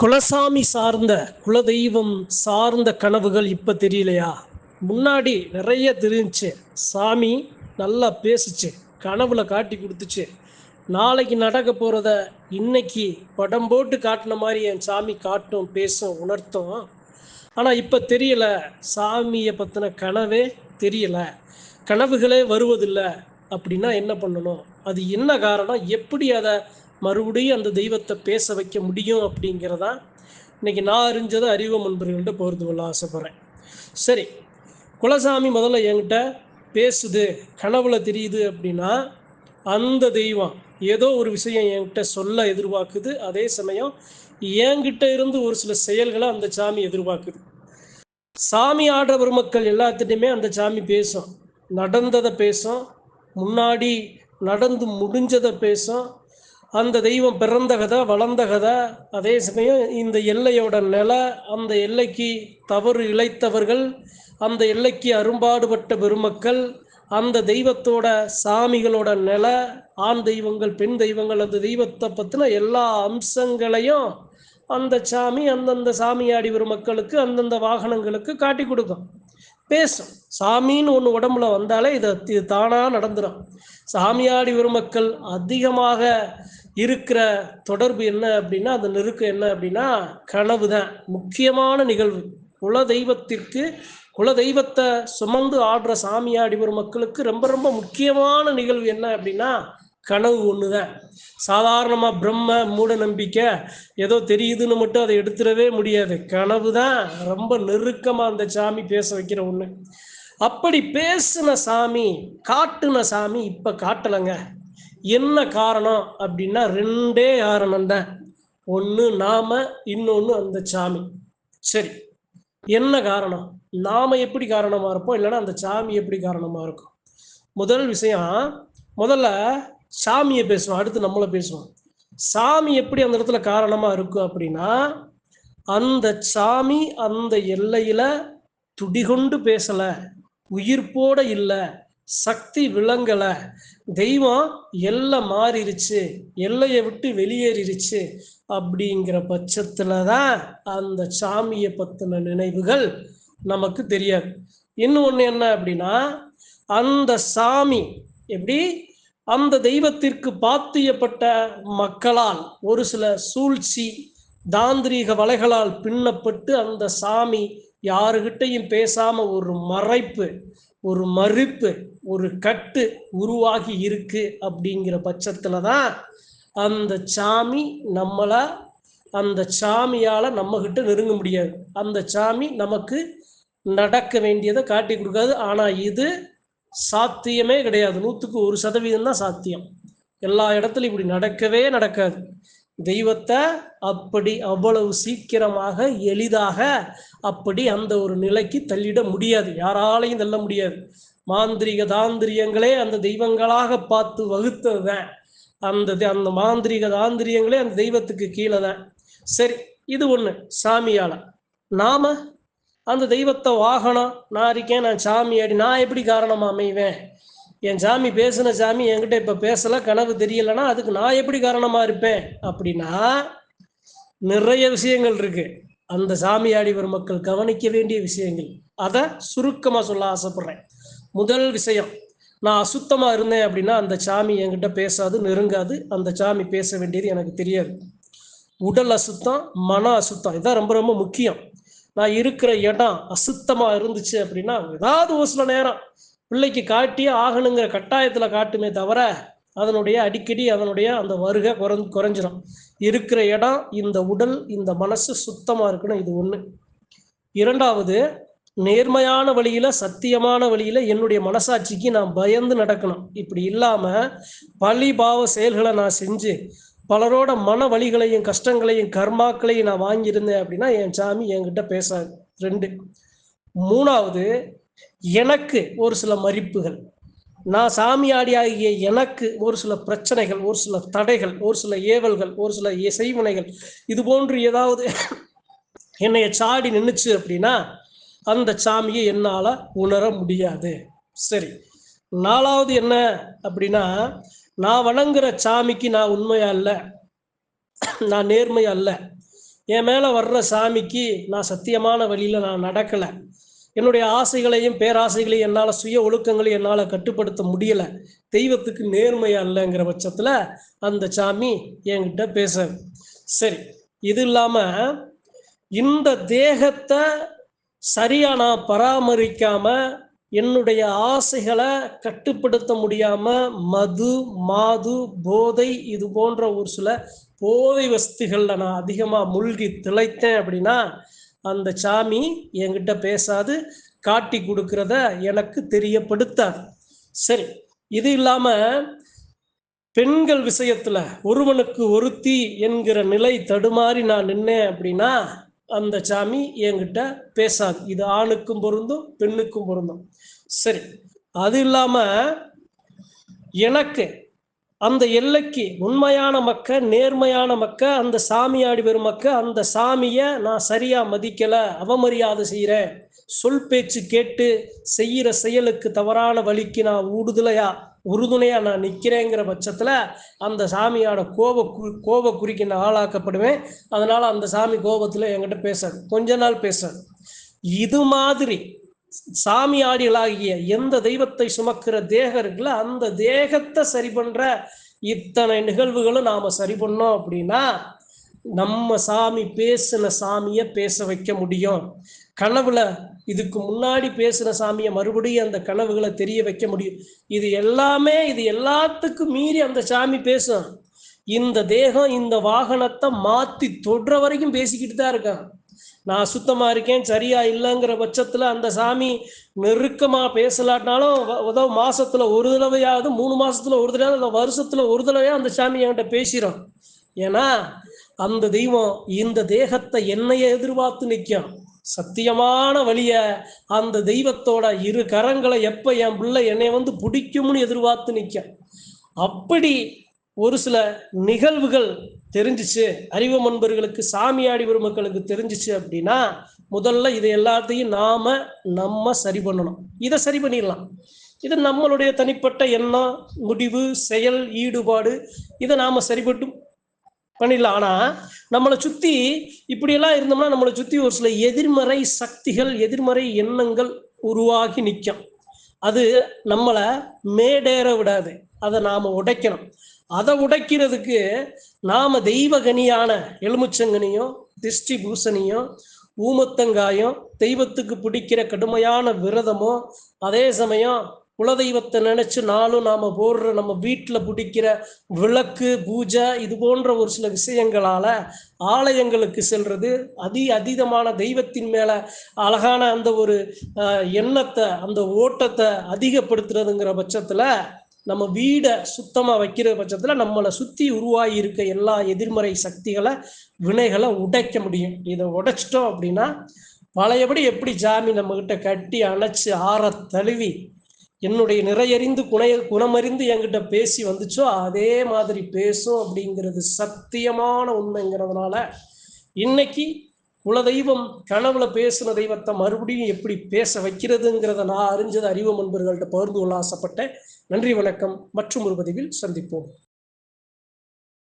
குலசாமி சார்ந்த குலதெய்வம் சார்ந்த கனவுகள் இப்போ தெரியலையா? முன்னாடி நிறைய தெரிஞ்சுச்சு. சாமி நல்லா பேசிச்சு கனவுல காட்டி கொடுத்துச்சு. நாளைக்கு நடக்க போகிறத இன்னைக்கு படம் போட்டு காட்டின மாதிரி என் சாமி காட்டும் பேசும் உணர்த்தும். ஆனால் இப்போ தெரியல. சாமியை பற்றின கனவே தெரியல. கனவுகளே வருவதில்லை அப்படின்னா என்ன பண்ணணும்? அது என்ன காரணம்? எப்படி அதை மறுபடியும் அந்த தெய்வத்தை பேச வைக்க முடியும் அப்படிங்கிறதா இன்னைக்கு நான் அறிஞ்சதை அறிவு முன்பர்கள்ட்ட போகிறது கொள்ள ஆசைப்பட்றேன். சரி குலசாமி முதல்ல என்கிட்ட பேசுது கனவுல தெரியுது அப்படின்னா அந்த தெய்வம் ஏதோ ஒரு விஷயம் என்கிட்ட சொல்ல எதிர்பார்க்குது. அதே சமயம் என்கிட்ட இருந்து ஒரு சில செயல்களை அந்த சாமி எதிர்பார்க்குது. சாமி ஆடுற பெருமக்கள் எல்லாத்திட்டையுமே அந்த சாமி பேசும். நடந்ததை பேசும். முன்னாடி நடந்து முடிஞ்சதை பேசும். அந்த தெய்வம் பிறந்த கதை வளர்ந்த கதை. அதே சமயம் இந்த எல்லையோட நிலை அந்த எல்லைக்கு தவறு இழைத்தவர்கள் அந்த எல்லைக்கு அரும்பாடுபட்ட பெருமக்கள் அந்த தெய்வத்தோட சாமிகளோட நிலை ஆண் தெய்வங்கள் பெண் தெய்வங்கள் அந்த தெய்வத்தை பற்றின எல்லா அம்சங்களையும் அந்த சாமி அந்தந்த சாமியாடி வரும் மக்களுக்கு அந்தந்த வாகனங்களுக்கு காட்டி கொடுக்கும். பேசும். சாமின்னு ஒன்று உடம்புல வந்தாலே இதை இது தானாக நடந்துடும் சாமியாடி வரும் மக்கள் அதிகமாக இருக்கிற தொடர்பு என்ன அப்படின்னா அந்த நெருக்கம் என்ன அப்படின்னா கனவு தான் முக்கியமான நிகழ்வு. குல தெய்வத்திற்கு குல தெய்வத்தை சுமந்து ஆடுற சாமியாடி வரும் மக்களுக்கு ரொம்ப ரொம்ப முக்கியமான நிகழ்வு என்ன அப்படின்னா கனவு ஒன்று தான் சாதாரணமாக பிரம்ம மூட நம்பிக்கை ஏதோ தெரியுதுன்னு மட்டும் அதை எடுத்துடவே முடியாது. கனவு தான் ரொம்ப நெருக்கமாக அந்த சாமி பேச வைக்கிற ஒன்று அப்படி பேசின சாமி காட்டுன சாமி இப்போ காட்டலைங்க. என்ன காரணம் அப்படின்னா ரெண்டே காரணம் தான். ஒன்று நாம இன்னொன்று அந்த சாமி. சரி என்ன காரணம்? நாம எப்படி காரணமாக இருப்போம்? இல்லைன்னா அந்த சாமி எப்படி காரணமாக இருக்கும்? முதல் விஷயம் முதல்ல சாமியை பேசுவோம் அடுத்து நம்மளை பேசுவோம். சாமி எப்படி அந்த இடத்துல காரணமாக இருக்கும் அப்படின்னா அந்த சாமி அந்த எல்லையில் துடிகொண்டு பேசலை உயிர்ப்போட இல்லை சக்தி விளங்கல தெய்வம் எல்லை மாறிடுச்சு எல்லையை விட்டு வெளியேறிடுச்சு அப்படிங்கிற பட்சத்துல தான் அந்த சாமியை பத்தின நினைவுகள் நமக்கு தெரியாது. இன்னொன்று என்ன அப்படின்னா அந்த சாமி எப்படி அந்த தெய்வத்திற்கு பாத்தியப்பட்ட மக்களால் ஒரு சில சூழ்ச்சி தாந்திரீக வலைகளால் பின்னப்பட்டு அந்த சாமி யாருகிட்டையும் பேசாம ஒரு மறைப்பு ஒரு மறுப்பு ஒரு கட்டு உருவாகி இருக்கு அப்படிங்கிற பட்சத்துல தான் அந்த சாமி நம்மள அந்த சாமியால நம்ம கிட்ட நெருங்க முடியாது. அந்த சாமி நமக்கு நடக்க வேண்டியதை காட்டி கொடுக்காது. ஆனா இது சாத்தியமே கிடையாது. நூற்றுக்கு ஒரு சதவீதம் தான் சாத்தியம். எல்லா இடத்துலையும் இப்படி நடக்கவே நடக்காது. தெய்வத்தை அப்படி அவ்வளவு சீக்கிரமாக எளிதாக அப்படி அந்த ஒரு நிலைக்கு தள்ளிட முடியாது. யாராலையும் தள்ள முடியாது. மாந்திரிக தாந்திரியங்களே அந்த தெய்வங்களாக பார்த்து வகுத்தது தான் அந்த அந்த மாந்திரிக தாந்திரியங்களே அந்த தெய்வத்துக்கு கீழே தான் சரி இது ஒன்று சாமியால. நாம அந்த தெய்வத்தை வாகனம் நான் இருக்கேன் நான் சாமி அடி நான் எப்படி காரணமாக அமைவேன்? என் சாமி பேசின சாமி என்கிட்ட இப்போ பேசல கனவு தெரியலன்னா அதுக்கு நான் எப்படி காரணமாக இருப்பேன்? அப்படின்னா நிறைய விஷயங்கள் இருக்கு. அந்த சாமியாடி வரும் மக்கள் கவனிக்க வேண்டிய விஷயங்கள். அதை சுருக்கமாக சொல்ல ஆசைப்படுறேன். முதல் விஷயம் நான் அசுத்தமாக இருந்தேன் அப்படின்னா அந்த சாமி என்கிட்ட பேசாது நெருங்காது. அந்த சாமி பேச வேண்டியது எனக்கு தெரியாது. உடல் அசுத்தம் மன அசுத்தம் இதான் ரொம்ப ரொம்ப முக்கியம். நான் இருக்கிற இடம் அசுத்தமாக இருந்துச்சு அப்படின்னா ஏதாவது ஒரு சில நேரம் பிள்ளைக்கு காட்டியே ஆகணுங்கிற கட்டாயத்தில் காட்டுமே தவிர அதனுடைய அடிக்கடி அதனுடைய அந்த வருகை குறைஞ்சு குறைஞ்சிடும் இருக்கிற இடம் இந்த உடல் இந்த மனசு சுத்தமாக இருக்கணும் இது ஒன்று இரண்டாவது நேர்மையான வழியில சத்தியமான வழியில என்னுடைய மனசாட்சிக்கு நான் பயந்து நடக்கணும். இப்படி இல்லாம பழி பாவ செயல்களை நான் செஞ்சு பலரோட மன வலிகளையும் கஷ்டங்களையும் கர்மாக்களையும் நான் வாங்கியிருந்தேன் அப்படின்னா என் சாமி என்கிட்ட பேசாது. ரெண்டு. மூணாவது எனக்கு ஒரு சில மதிப்புகள் நான் சாமியாடி ஆகிய எனக்கு ஒரு சில பிரச்சனைகள் ஒரு சில தடைகள் ஒரு சில ஏவல்கள் ஒரு சில எ- செய்வினைகள் இது போன்று ஏதாவது என்னைய சாடி நின்னுச்சு அப்படின்னா அந்த சாமியை என்னால உணர முடியாது. சரி. நாலாவது என்ன அப்படின்னா நான் வணங்குற சாமிக்கு நான் உண்மையா இல்லை நான் நேர்மையா அல்ல. என் மேலே வர்ற சாமிக்கு நான் சத்தியமான வழியில் நான் நடக்கலை. என்னுடைய ஆசைகளையும் பேராசைகளையும் என்னால் சுய ஒழுக்கங்களையும் என்னால் கட்டுப்படுத்த முடியலை. தெய்வத்துக்கு நேர்மையா இல்லைங்கிற பட்சத்தில் அந்த சாமி என்கிட்ட பேச சரி இது இல்லாமல் இந்த தேகத்தை சரியாக நான் பராமரிக்காமல் என்னுடைய ஆசைகளை கட்டுப்படுத்த முடியாமல் மது மாது போதை இது போன்ற ஒரு சில போதை வஸ்துகளில் நான் அதிகமாக மூழ்கி திளைத்தேன் அப்படின்னா அந்த சாமி என்கிட்ட பேசாது காட்டி கொடுக்கறத எனக்கு தெரியப்படுத்தாது. சரி இது இல்லாம பெண்கள் விஷயத்துல ஒருவனுக்கு ஒருத்தி என்கிற நிலை தடுமாறி நான் நின்னேன் அப்படின்னா அந்த சாமி என்கிட்ட பேசாது. இது ஆணுக்கும் பொருந்தும் பெண்ணுக்கும் பொருந்தும். சரி அது இல்லாம எனக்கு அந்த எல்லைக்கு உண்மையான மக்க நேர்மையான மக்க அந்த சாமியாடி வரும் மக்க அந்த சாமியை நான் சரியா மதிக்கல அவமரியாதை செய்கிறேன் சொல் பேச்சு கேட்டு செய்கிற செயலுக்கு தவறான வழிக்கு நான் ஊடுதலையா உறுதுணையா நான் நிற்கிறேங்கிற பட்சத்துல அந்த சாமியோட கோப கு- கோப குறிக்கு நான் ஆளாக்கப்படுவேன். அதனால அந்த சாமி கோபத்துல என்கிட்ட பேசாது. கொஞ்ச நாள் பேசாது. இது மாதிரி சாமியாடிகளாகிய எந்த தெய்வத்தை சுமக்கிற தேகம் இருக்குல்ல அந்த தேகத்தை சரி பண்ற இத்தனை நிகழ்வுகளும் நாம சரி பண்ணோம் அப்படின்னா நம்ம சாமி பேசின சாமியை பேச வைக்க முடியும். கனவுல இதுக்கு முன்னாடி பேசின சாமியை மறுபடியும் அந்த கனவுகளை தெரிய வைக்க முடியும். இது எல்லாமே இது எல்லாத்துக்கும் மீறி அந்த சாமி பேசும். இந்த தேகம் இந்த வாகனத்தை மாத்தி தொடுற வரைக்கும் பேசிக்கிட்டு தான் இருக்கான் நான் சுத்தமாக இருக்கேன் சரியா இல்லைங்கிற பட்சத்தில் அந்த சாமி நெருக்கமாக பேசலாட்டினாலும் வ- ஏதோ மாசத்துல ஒரு தடவையாவது மூணு மாசத்துல ஒரு தடவை அந்த வருஷத்துல ஒரு தடவையா அந்த சாமி என்கிட்ட பேசிடும் ஏன்னா அந்த தெய்வம் இந்த தேகத்தை என்னைய எதிர்பார்த்து நிற்கும். சத்தியமான வழிய அந்த தெய்வத்தோட இரு கரங்களை எப்ப என் பிள்ளை என்னை வந்து பிடிக்கும்னு எதிர்பார்த்து நிற்கும். அப்படி ஒரு சில நிகழ்வுகள் தெரிஞ்சிச்சு. அறிவு நண்பர்களுக்கு சாமியாடி பெருமக்களுக்கு தெரிஞ்சிச்சு அப்படின்னா முதல்ல இது எல்லாத்தையும் நாம நம்ம சரி பண்ணணும். இதை சரி பண்ணிடலாம். இது நம்மளுடைய தனிப்பட்ட எண்ணம் முடிவு செயல் ஈடுபாடு இதை நாம சரிபட்டு பண்ணிடலாம். ஆனால் நம்மளை சுத்தி இப்படியெல்லாம் இருந்தோம்னா நம்மளை சுற்றி ஒரு சில எதிர்மறை சக்திகள் எதிர்மறை எண்ணங்கள் உருவாகி நிற்கும். அது நம்மளை மேடேற விடாது. அதை நாம உடைக்கணும். அதை உடைக்கிறதுக்கு நாம தெய்வகனியான எலுமிச்சங்கனியும் திருஷ்டி பூசணியும் ஊமத்தங்காயும் தெய்வத்துக்கு பிடிக்கிற கடுமையான விரதமும் அதே சமயம் குலதெய்வத்தை நினைச்சு நாளும் நாம போடுற நம்ம வீட்டில் பிடிக்கிற விளக்கு பூஜை இது போன்ற ஒரு சில விஷயங்களால ஆலயங்களுக்கு செல்றது அதி அதீதமான தெய்வத்தின் மேல அழகான அந்த ஒரு எண்ணத்தை அந்த ஓட்டத்தை அதிகப்படுத்துறதுங்கிற பட்சத்துல நம்ம வீடை சுத்தமாக வைக்கிற பட்சத்தில் நம்மளை சுற்றி உருவாகி இருக்க எல்லா எதிர்மறை சக்திகளை வினைகளை உடைக்க முடியும். இதை உடைச்சிட்டோம் அப்படின்னா பழையபடி எப்படி ஜாமி நம்மக்கிட்ட கட்டி அணைச்சு ஆற தழுவி என்னுடைய நிறையறிந்து குணைய குணமறிந்து என்கிட்ட பேசி வந்துச்சோ அதே மாதிரி பேசும் அப்படிங்கிறது சத்தியமான உண்மைங்கிறதுனால இன்னைக்கு குலதெய்வம் கனவுல பேசின தெய்வத்தை மறுபடியும் எப்படி பேச வைக்கிறதுங்கிறத நான் அறிஞ்சது அறிவு நண்பர்கள்ட்ட பகிர்ந்து கொள்ள ஆசைப்பட்டேன். நன்றி வணக்கம். மற்றும் ஒரு பதிவில் சந்திப்போம்.